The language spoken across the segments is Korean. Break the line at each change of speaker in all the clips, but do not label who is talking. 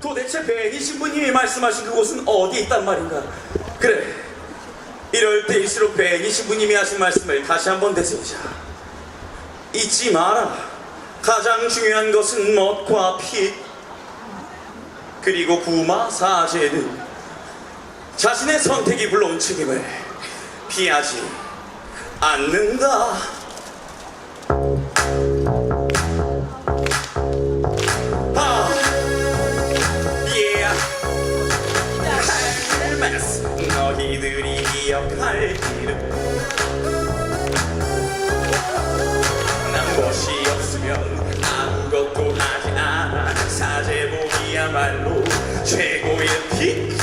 도대체 베이 신부님이 말씀하신 그곳은 어디 있단 말인가? 그래, 이럴 때일수록 베이 신부님이 하신 말씀을 다시 한번 되새기자. 잊지 마라. 가장 중요한 것은 멋과 핏, 그리고 구마 사제는 자신의 선택이 불러온 책임을 피하지 않는다. 그야말로 최고의 티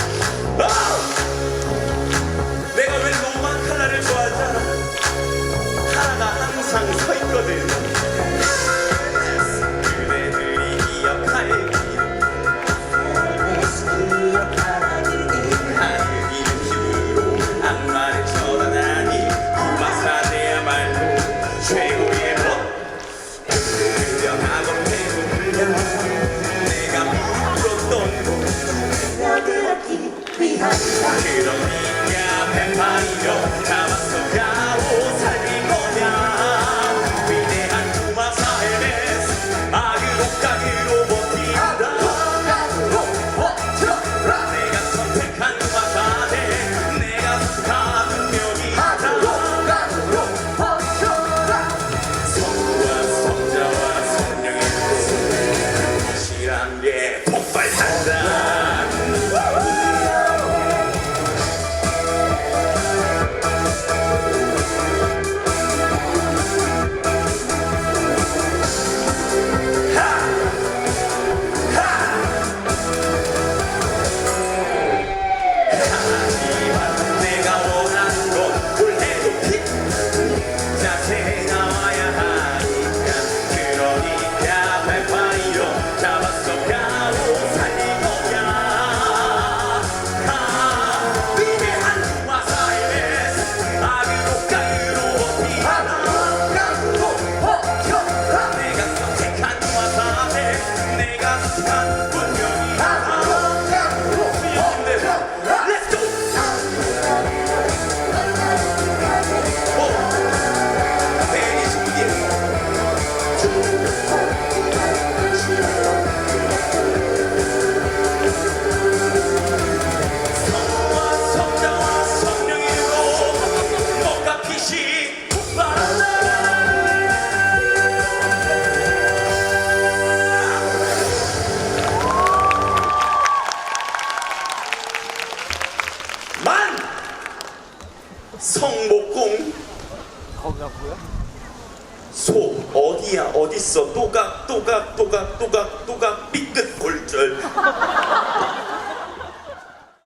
Menjelaskan penyakit 성목궁. 거기가 뭐야? 소 어디야? 어딨어? 또각 또각 또각 또각.